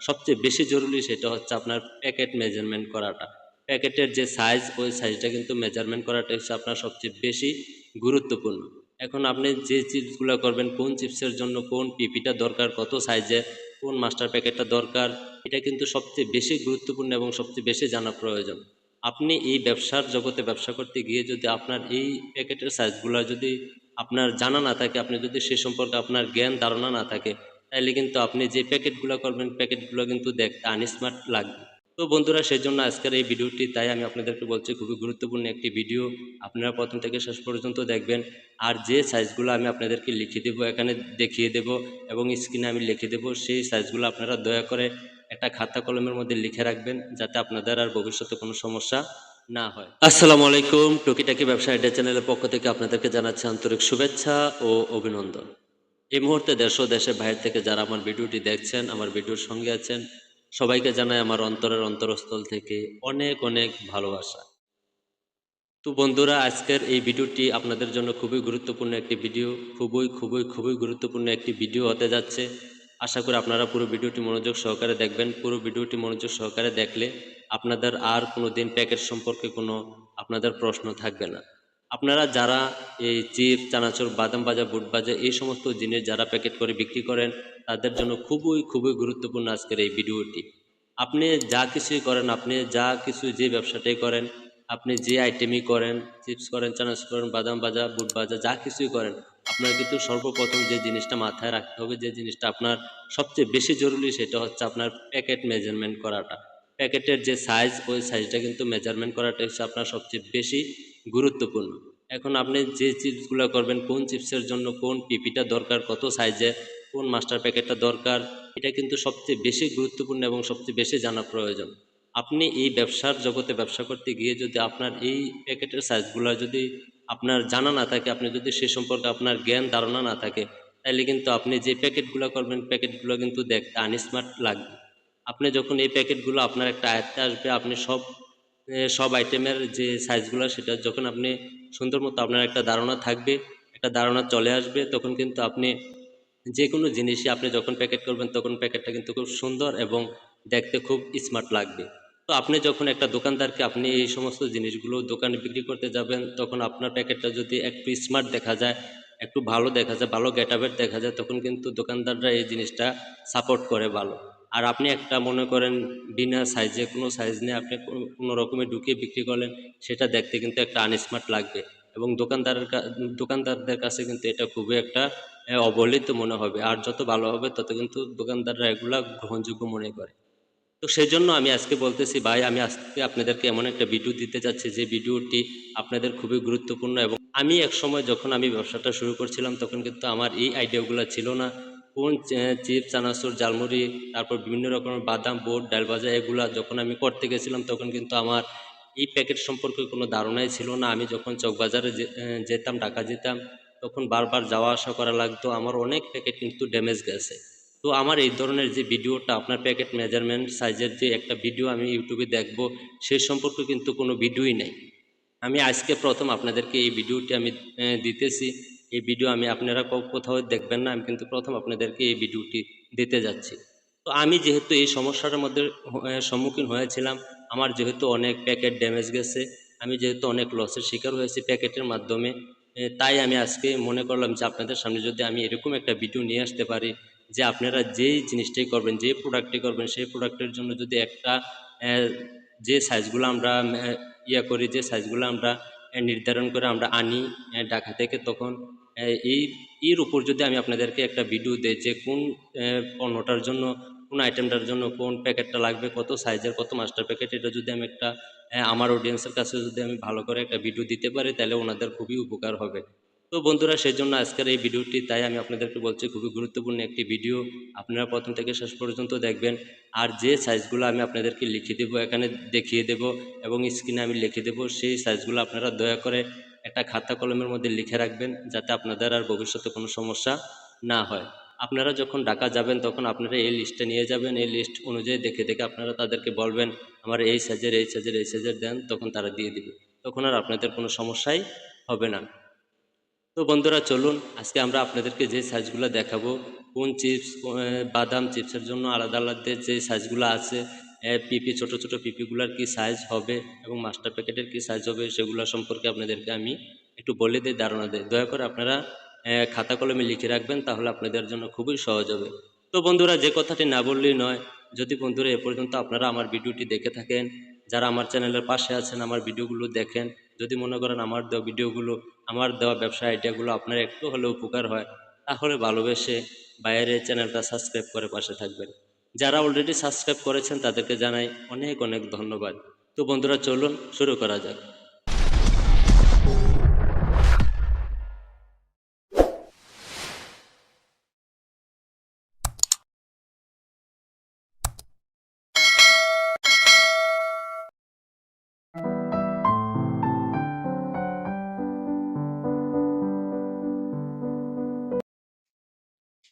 সবচেয়ে বেশি জরুরি সেটা হচ্ছে আপনার প্যাকেট মেজারমেন্ট করাটা। প্যাকেটের যে সাইজ ওই সাইজটা কিন্তু মেজারমেন্ট করাটা হচ্ছে আপনার সবচেয়ে বেশি গুরুত্বপূর্ণ। এখন আপনি যে চিপসগুলো করবেন, কোন চিপসের জন্য কোন পিপিটা দরকার, কত সাইজের কোন মাস্টার প্যাকেটটা দরকার, এটা কিন্তু সবচেয়ে বেশি গুরুত্বপূর্ণ এবং সবচেয়ে বেশি জানা প্রয়োজন। আপনি এই ব্যবসার জগতে ব্যবসা করতে গিয়ে যদি আপনার এই প্যাকেটের সাইজগুলো যদি আপনার জানা না থাকে, আপনি যদি সে সম্পর্কে আপনার জ্ঞান ধারণা না থাকে তাহলে কিন্তু আপনি যে প্যাকেটগুলো করবেন, প্যাকেটগুলো কিন্তু দেখতে আনস্মার্ট লাগবে। তো বন্ধুরা সেই জন্য আজকের এই ভিডিওটি, তাই আমি আপনাদেরকে বলছি, খুবই গুরুত্বপূর্ণ একটি ভিডিও। আপনারা প্রথম থেকে শেষ পর্যন্ত দেখবেন। আর যে সাইজগুলো আমি আপনাদেরকে লিখে দেবো, এখানে দেখিয়ে দেব এবং স্ক্রিনে আমি লিখে দেবো, সেই সাইজগুলো আপনারা দয়া করে একটা খাতা কলমের মধ্যে লিখে রাখবেন, যাতে আপনাদের আর ভবিষ্যতে কোনো সমস্যা না হয়। আসসালামু আলাইকুম, টুকিটাকি ব্যবসা আইডিয়া চ্যানেলের পক্ষ থেকে আপনাদেরকে জানাচ্ছি আন্তরিক শুভেচ্ছা ও অভিনন্দন। এই মুহূর্তে দেশ ও দেশের বাইরে থেকে যারা আমার ভিডিওটি দেখছেন, আমার ভিডিওর সঙ্গে আছেন, সবাইকে জানাই আমার অন্তরের অন্তরস্থল থেকে অনেক অনেক ভালোবাসা। তো বন্ধুরা, আজকের এই ভিডিওটি আপনাদের জন্য খুবই গুরুত্বপূর্ণ একটি ভিডিও, খুবই খুবই খুবই গুরুত্বপূর্ণ একটি ভিডিও হতে যাচ্ছে। আশা করি আপনারা পুরো ভিডিওটি মনোযোগ সহকারে দেখবেন। পুরো ভিডিওটি মনোযোগ সহকারে দেখলে আপনাদের আর কোনো দিন প্যাকেট সম্পর্কে কোনো আপনাদের প্রশ্ন থাকবে না। আপনারা যারা এই চিপস চানাচুর, বাদাম ভাজা, বুট ভাজা, এই সমস্ত জিনিস যারা প্যাকেট করে বিক্রি করেন, তাদের জন্য খুবই খুবই গুরুত্বপূর্ণ আজকের এই ভিডিওটি। আপনি যা কিছুই করেন, আপনি যা কিছু যে ব্যবসাটাই করেন, আপনি যে আইটেমই করেন চিপস করেন, চানাচুর করেন, বাদাম ভাজা, বুট ভাজা, যা কিছুই করেন, আপনার কিন্তু সর্বপ্রথম যে জিনিসটা মাথায় রাখতে হবে, যে জিনিসটা আপনার সবচেয়ে বেশি জরুরি, সেটা হচ্ছে আপনার প্যাকেট মেজারমেন্ট করাটা। প্যাকেটের যে সাইজ ওই সাইজটা কিন্তু মেজারমেন্ট করাটা হচ্ছে আপনার সবচেয়ে বেশি গুরুত্বপূর্ণ। এখন আপনি যে চিপসগুলো করবেন, কোন চিপসের জন্য কোন পিপিটা দরকার, কত সাইজে, কোন মাস্টার প্যাকেটটা দরকার, এটা কিন্তু সবচেয়ে বেশি গুরুত্বপূর্ণ এবং সবচেয়ে বেশি জানা প্রয়োজন। আপনি এই ব্যবসার জগতে ব্যবসা করতে গিয়ে যদি আপনার এই প্যাকেটের সাইজগুলো যদি আপনার জানা না থাকে, আপনি যদি সে সম্পর্কে আপনার জ্ঞান ধারণা না থাকে তাহলে কিন্তু আপনি যে প্যাকেটগুলো করবেন, প্যাকেটগুলো কিন্তু দেখতে আনস্মার্ট লাগবে। আপনি যখন এই প্যাকেটগুলো আপনার একটা আয়ত্তে আসবে, আপনি সব সব আইটেমের যে সাইজগুলো সেটা যখন আপনি সুন্দর মতো আপনার একটা ধারণা থাকবে, একটা ধারণা চলে আসবে, তখন কিন্তু আপনি যে কোনো জিনিসই আপনি যখন প্যাকেট করবেন, তখন প্যাকেটটা কিন্তু খুব সুন্দর এবং দেখতে খুব স্মার্ট লাগবে। তো আপনি যখন একটা দোকানদারকে আপনি এই সমস্ত জিনিসগুলো দোকানে বিক্রি করতে যাবেন, তখন আপনার প্যাকেটটা যদি একটু স্মার্ট দেখা যায়, একটু ভালো দেখা যায়, ভালো গেটাবের দেখা যায়, তখন কিন্তু দোকানদাররা এই জিনিসটা সাপোর্ট করে ভালো। আর আপনি একটা মনে করেন বিনা সাইজে কোনো সাইজ নিয়ে আপনি কোনো- রকমে ঢুকিয়ে বিক্রি করলেন, সেটা দেখতে কিন্তু একটা আনস্মার্ট লাগবে। এবং দোকানদারের দোকানদারদের কাছে কিন্তু এটা খুবই একটা অবহেলিত মনে হবে। আর যত ভালো হবে, তত কিন্তু দোকানদাররা এগুলা গ্রহণযোগ্য মনে করে। তো সেই জন্য আমি আজকে বলতেছি, ভাই, আমি আজকে আপনাদেরকে এমন একটা ভিডিও দিতে যাচ্ছি, যে ভিডিওটি আপনাদের খুবই গুরুত্বপূর্ণ এবং আমি এক সময় যখন আমি ব্যবসাটা শুরু করছিলাম, তখন কিন্তু আমার এই আইডিয়াগুলো ছিল না। কোন চিপস চানাচুর জালমুড়ি তারপর বিভিন্ন রকমের বাদাম, বোট, ডাল ভাজা, এগুলা যখন আমি করতে গেছিলাম, তখন কিন্তু আমার এই প্যাকেট সম্পর্কে কোনো ধারণাই ছিল না। আমি যখন চকবাজারে যেতাম, ঢাকা যেতাম, তখন বারবার যাওয়া আসা করা লাগতো। আমার অনেক প্যাকেট কিন্তু ড্যামেজ গেছে। তো আমার এই ধরনের যে ভিডিওটা, আপনার প্যাকেট মেজারমেন্ট সাইজের যে একটা ভিডিও আমি ইউটিউবে দেখব, সে সম্পর্কে কিন্তু কোনো ভিডিওই নেই। আমি আজকে প্রথম আপনাদেরকে এই ভিডিওটি আমি দিতেছি। এই ভিডিও আমি আপনারা কোথাও দেখবেন না, আমি কিন্তু প্রথম আপনাদেরকে এই ভিডিওটি দিতে যাচ্ছি। তো আমি যেহেতু এই সমস্যাটার মধ্যে সম্মুখীন হয়েছিলাম, আমার যেহেতু অনেক প্যাকেট ড্যামেজ গেছে, আমি যেহেতু অনেক লসের শিকার হয়েছি প্যাকেটের মাধ্যমে তাই আমি আজকে মনে করলাম যে আপনাদের সামনে যদি আমি এরকম একটা ভিডিও নিয়ে আসতে পারি, যে আপনারা যেই জিনিসটাই করবেন যে প্রোডাক্টটি করবেন, সেই প্রোডাক্টের জন্য যদি একটা যে সাইজগুলো আমরা ইয়া করি, যে সাইজগুলো আমরা নির্ধারণ করে আমরা আনি ঢাকা থেকে, তখন এই, এর উপর যদি আমি আপনাদেরকে একটা ভিডিও দিই যে কোন পণ্যটার জন্য, কোন আইটেমটার জন্য কোন প্যাকেটটা লাগবে, কত সাইজের কত মাস্টার প্যাকেট এটা যদি আমি একটা আমার অডিয়েন্সের কাছে যদি আমি ভালো করে একটা ভিডিও দিতে পারি, তাহলে ওনাদের খুবই উপকার হবে। তো বন্ধুরা সেই জন্য আজকের এই ভিডিওটি তাই আমি আপনাদেরকে বলছি, খুবই গুরুত্বপূর্ণ একটি ভিডিও আপনারা প্রথম থেকে শেষ পর্যন্ত দেখবেন। আর যে সাইজগুলো আমি আপনাদেরকে লিখে দেবো, এখানে দেখিয়ে দেব এবং স্ক্রিনে আমি লিখে দেবো, সেই সাইজগুলো আপনারা দয়া করে একটা খাতা কলমের মধ্যে লিখে রাখবেন যাতে আপনাদের আর ভবিষ্যতে কোনো সমস্যা না হয়। আপনারা যখন ঢাকা যাবেন তখন আপনারা এই লিস্টটা নিয়ে যাবেন। এই লিস্ট অনুযায়ী দেখে দেখে আপনারা তাদেরকে বলবেন, আমার এই সাইজের এই সাইজের এই সাইজের দেন। তখন তারা দিয়ে দিবে। তখন আর আপনাদের কোনো সমস্যাই হবে না। তো বন্ধুরা, চলুন, আজকে আমরা আপনাদেরকে যে সাইজগুলো দেখাবো, কোন চিপস বাদাম চিপসের জন্য আলাদা আলাদা যে সাইজগুলো আছে পিপি, ছোট ছোট পিপিগুলোর কি সাইজ হবে এবং মাস্টার প্যাকেটের কি সাইজ হবে সেগুলো সম্পর্কে আপনাদেরকে আমি একটু বলে দিই, ধারণা দিই। দয়া করে আপনারা খাতা কলমে লিখে রাখবেন, তাহলে আপনাদের জন্য খুবই সহজ হবে। তো বন্ধুরা, যে কথাটি না বললেই নয়, যদি বন্ধুরা এ পর্যন্ত আপনারা আমার ভিডিওটি দেখে থাকেন, যারা আমার চ্যানেলের পাশে আছেন, আমার ভিডিওগুলো দেখেন, যদি মনে করেন আমার দেওয়া ভিডিওগুলো, আমার দেওয়া ব্যবসা আইডিয়াগুলো আপনার একটু হলেও উপকার হয়, তাহলে ভালোবেসে বাইরে চ্যানেলটা সাবস্ক্রাইব করে পাশে থাকবেন। যারা অলরেডি সাবস্ক্রাইব করেছেন তাদেরকে জানাই অনেক অনেক ধন্যবাদ। তো বন্ধুরা, চলুন শুরু করা যাক।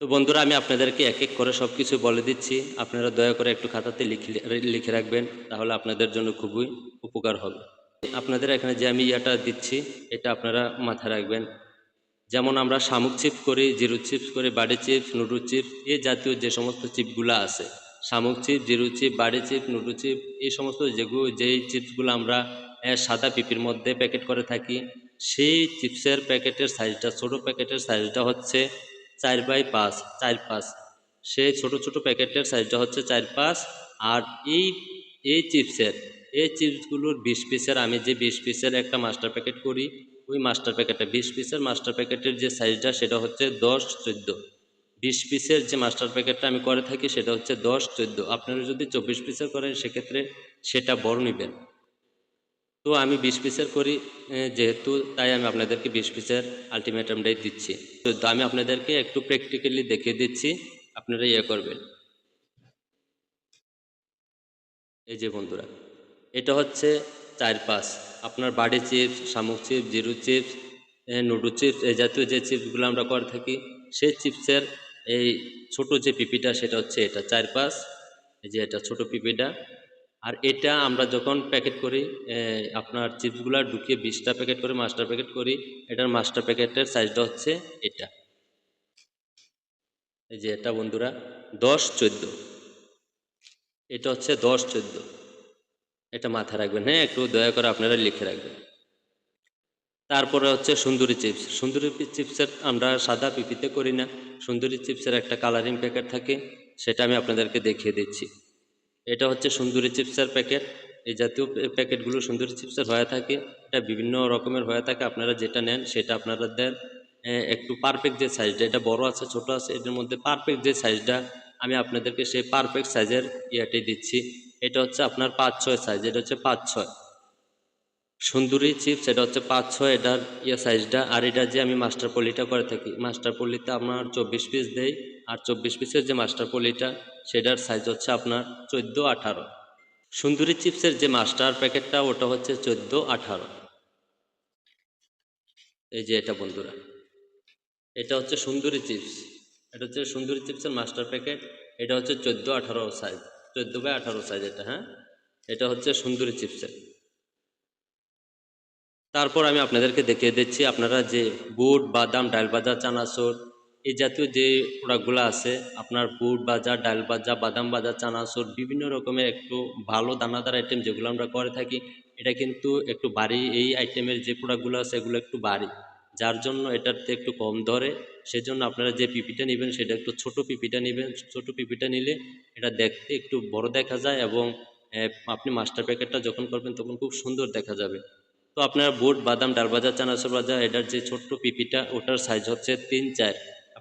তো বন্ধুরা, আমি আপনাদেরকে এক এক করে সব কিছু বলে দিচ্ছি। আপনারা দয়া করে একটু খাতাতে লিখে লিখে রাখবেন, তাহলে আপনাদের জন্য খুবই উপকার হবে। আপনাদের এখানে যে আমি ইয়াটা দিচ্ছি, এটা আপনারা মাথায় রাখবেন। যেমন আমরা শামুক চিপ করি, জিরো চিপস করি, বাড়ি চিপস নুডু চিপস, এ জাতীয় যে সমস্ত চিপগুলো আছে, শামুক চিপ জিরো চিপ বাড়ি চিপ নুডু চিপ এই সমস্ত যেগুলো যেই চিপসগুলো আমরা সাদা পিপির মধ্যে প্যাকেট করে থাকি, সেই চিপসের প্যাকেটের সাইজটা ছোট প্যাকেটের সাইজটা হচ্ছে চার বাই পাঁচ, চার পাঁচ। সেই ছোট ছোট প্যাকেটের সাইজটা হচ্ছে চার পাঁচ। আর এই এই চিপসের, এই চিপসগুলোর বিশ পিসের, আমি যে বিশ পিসের একটা মাস্টার প্যাকেট করি, ওই মাস্টার প্যাকেটটা বিশ পিসের মাস্টার প্যাকেটের যে সাইজটা, সেটা হচ্ছে দশ চোদ্দ। বিশ পিসের যে মাস্টার প্যাকেটটা আমি করে থাকি, সেটা হচ্ছে দশ চোদ্দ। আপনারা যদি চব্বিশ পিসের করেন, সেক্ষেত্রে সেটা বড় নেবেন। তো আমি বিশ পিসের করি যেহেতু তাই আমি আপনাদেরকে বিশ পিসের আলটিমেটামটাই দিচ্ছি। তো আমি আপনাদেরকে একটু প্র্যাকটিক্যালি দেখিয়ে দিচ্ছি, আপনারা ইয়ে করবেন। এই যে বন্ধুরা, এটা হচ্ছে চার পাঁচ। আপনার বাড়ি চিপস শামুক চিপস জিরু চিপস নুডু চিপস এই জাতীয় যে চিপসগুলো আমরা করে থাকি, সেই চিপসের এই ছোট যে পিপিটা, সেটা হচ্ছে এটা, চার পাঁচ। এই যে এটা ছোট পিপিটা আর এটা আমরা যখন প্যাকেট করি আপনার চিপসগুলো ঢুকিয়ে বিশটা প্যাকেট করে মাস্টার প্যাকেট করি, এটার মাস্টার প্যাকেটের সাইজটা হচ্ছে এটা। এই যে এটা বন্ধুরা দশ চোদ্দ এটা হচ্ছে দশ চোদ্দ এটা মাথায় রাখবেন হ্যাঁ একটু দয়া করে আপনারা লিখে রাখবেন। তারপরে হচ্ছে সুন্দরী চিপস সুন্দরী চিপসের আমরা সাদা পিপিতে করি না। সুন্দরী চিপসের একটা কালারিং প্যাকেট থাকে, সেটা আমি আপনাদেরকে দেখিয়ে দিচ্ছি। এটা হচ্ছে সুন্দরী চিপসের প্যাকেট। এই জাতীয় প্যাকেটগুলো সুন্দরী চিপসের হয়ে থাকে। এটা বিভিন্ন রকমের হয়ে থাকে। আপনারা যেটা নেন সেটা আপনারা দেন। একটু পারফেক্ট যে সাইজটা এটা বড় আছে, ছোট আছে এটার মধ্যে পারফেক্ট যে সাইজটা আমি আপনাদেরকে সেই পারফেক্ট সাইজের ইয়াটি দিচ্ছি। এটা হচ্ছে আপনার পাঁচ ছয় সাইজ এটা হচ্ছে পাঁচ ছয় সুন্দরী চিপস, এটা হচ্ছে পাঁচ ছয় এটার ইয়ে সাইজটা আর এটা যে আমি মাস্টার পলিটা করে থাকি মাস্টার পলিতে আপনার চব্বিশ পিস দেই। আর চব্বিশ পিসের যে মাস্টার পলিটা, সেটার সাইজ হচ্ছে আপনার চোদ্দ আঠারো। সুন্দরী চিপসের যে মাস্টার প্যাকেটটা, ওটা হচ্ছে চোদ্দ আঠারো। এই যে এটা বন্ধুরা, এটা হচ্ছে সুন্দরী চিপস। এটা হচ্ছে সুন্দরী চিপসের মাস্টার প্যাকেট, এটা হচ্ছে চোদ্দ আঠারো সাইজ চোদ্দ বাই আঠারো সাইজ এটা হ্যাঁ? এটা হচ্ছে সুন্দরী চিপসের। তারপর আমি আপনাদেরকে দেখিয়ে দিচ্ছি, আপনারা যে বুট, বাদাম, ডাল ভাজা, চানাচুর এই জাতীয় যে প্রোডাক্টগুলো আছে, আপনার বুট ভাজা ডাল ভাজা বাদাম ভাজা চানাচুর, বিভিন্ন রকমের একটু ভালো দানাদার আইটেম যেগুলো আমরা করে থাকি, এটা কিন্তু একটু ভারী এই আইটেমের যে প্রোডাক্টগুলো আছে, এগুলো একটু ভারী যার জন্য এটাতে একটু কম ধরে, সেজন্য আপনারা যে পিপিটা নেবেন, সেটা একটু ছোট পিপিটা নেবেন, ছোট পিপিটা নিলে এটা দেখতে একটু বড় দেখা যায় এবং আপনি মাস্টার প্যাকেটটা যখন করবেন, তখন খুব সুন্দর দেখা যাবে। তো আপনার বুট, বাদাম, ডাল ভাজা চানাচুর ভাজা এটার যে ছোট্ট পিপিটা, ওটার সাইজ হচ্ছে তিন, চার।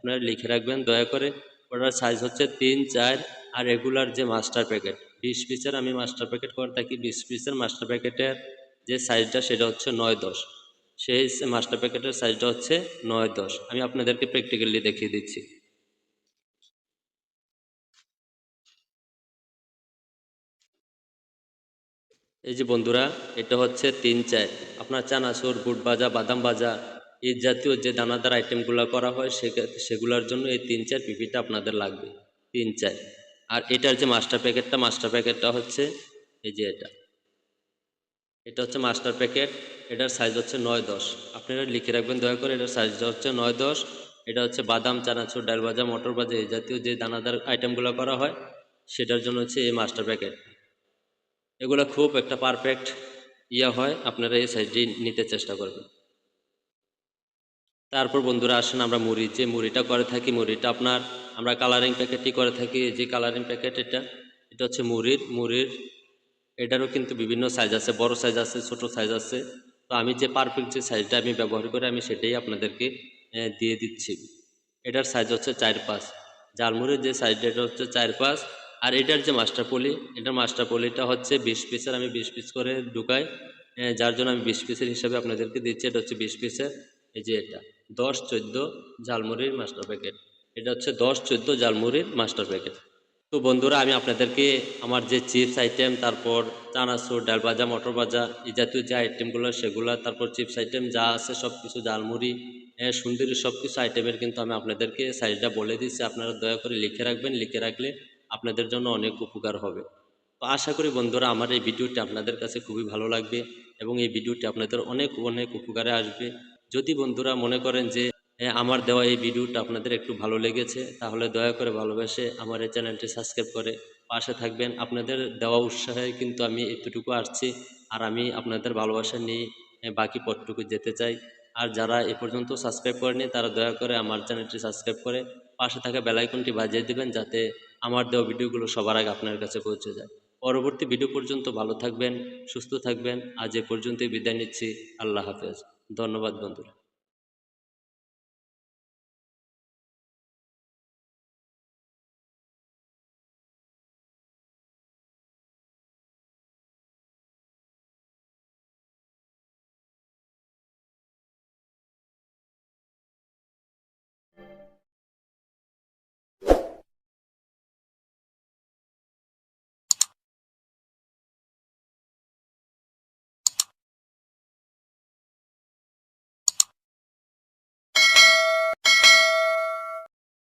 আপনারা লিখে রাখবেন, দয়া করে ওটার সাইজ হচ্ছে তিন, চার আর রেগুলার যে মাস্টার প্যাকেট বিশ পিসের আমি মাস্টার প্যাকেট করে থাকি। বিশ পিসের মাস্টার প্যাকেটের যে সাইজটা সেটা হচ্ছে নয়, দশ। সেই মাস্টার প্যাকেটের সাইজটা হচ্ছে নয়, দশ। আমি আপনাদেরকে প্র্যাকটিক্যালি দেখিয়ে দিচ্ছি। এই যে বন্ধুরা, এটা হচ্ছে তিন, চার। আপনার চানাচুর, বুট ভাজা, বাদাম ভাজা এই জাতীয় যে দানাদার আইটেমগুলো করা হয় সেগুলোর জন্য এই তিন চার পিপিটা আপনাদের লাগবে। তিন চার। আর এটার যে মাস্টার প্যাকেটটা মাস্টার প্যাকেটটা হচ্ছে এই যে এটা। এটা হচ্ছে মাস্টার প্যাকেট এটার সাইজ হচ্ছে নয় দশ। আপনারা লিখে রাখবেন, দয়া করে এটার সাইজটা হচ্ছে নয় দশ। এটা হচ্ছে বাদাম, চানাচুর, ডাল ভাজা, মটর ভাজা, এই জাতীয় যে দানাদার আইটেমগুলো করা হয়, সেটার জন্য হচ্ছে এই মাস্টার প্যাকেট এগুলো খুব একটা পারফেক্ট ইয়ে হয়, আপনারা এই সাইজটি নিতে চেষ্টা করবেন। তারপর বন্ধুরা আসেন আমরা মুড়ি। যে মুড়িটা করে থাকি, মুড়িটা আপনার, আমরা কালারিং প্যাকেটটি করে থাকি। যে কালারিং প্যাকেট এটা এটা হচ্ছে মুড়ির মুড়ির, এটারও কিন্তু বিভিন্ন সাইজ আছে, বড় সাইজ আছে, ছোট সাইজ আছে। তো আমি যে পারফেক্ট যে সাইজটা আমি ব্যবহার করি, আমি সেটাই আপনাদেরকে দিয়ে দিচ্ছি। এটার সাইজ হচ্ছে চার পাঁচ। জালমুড়ির যে সাইজটা এটা হচ্ছে চার পাঁচ। আর এটার যে মাস্টার পলি, এটার মাস্টার পলিটা হচ্ছে বিশ পিসের আমি বিশ পিস করে ঢুকাই। যার জন্য আমি বিশ পিসের হিসাবে আপনাদেরকে দিচ্ছি, এটা হচ্ছে বিশ পিসের এই যে এটা। দশ চোদ্দ জালমুড়ির মাস্টার প্যাকেট। এটা হচ্ছে দশ চোদ্দ জালমুড়ির মাস্টার প্যাকেট। তো বন্ধুরা, আমি আপনাদেরকে আমার যে চিপস আইটেম, তারপর চানাচুর, ডাল ভাজা, মটর ভাজা, এই জাতীয় যে আইটেমগুলো, সেগুলো, তারপর চিপস আইটেম যা আছে সব কিছু ঝালমুড়ি সুন্দরী সব কিছু আইটেমের কিন্তু আমি আপনাদেরকে সাইজটা বলে দিচ্ছি আপনারা দয়া করে লিখে রাখবেন। লিখে রাখলে আপনাদের জন্য অনেক উপকার হবে। তো আশা করি বন্ধুরা, আমার এই ভিডিওটি আপনাদের কাছে খুবই ভালো লাগবে এবং এই ভিডিওটি আপনাদের অনেক অনেক উপকারে আসবে। যদি বন্ধুরা মনে করেন যে আমার দেওয়া এই ভিডিওটা আপনাদের একটু ভালো লেগেছে, তাহলে দয়া করে ভালোবেসে আমার এই চ্যানেলটি সাবস্ক্রাইব করে পাশে থাকবেন। আপনাদের দেওয়া উৎসাহে কিন্তু আমি এতটুকু আসছি, আর আমি আপনাদের ভালোবাসা নিয়ে বাকি পথটুকু যেতে চাই। আর যারা এ পর্যন্ত সাবস্ক্রাইব করেনি, তারা দয়া করে আমার চ্যানেলটি সাবস্ক্রাইব করে পাশে থাকা বেলাইকনটি বাজিয়ে দেবেন, যাতে আমার দেওয়া ভিডিওগুলো সবার আগে আপনার কাছে পৌঁছে যায়। পরবর্তী ভিডিও পর্যন্ত ভালো থাকবেন, সুস্থ থাকবেন। আজ এ পর্যন্তই বিদায় নিচ্ছি। আল্লাহ হাফেজ। ধন্যবাদ বন্ধুরা।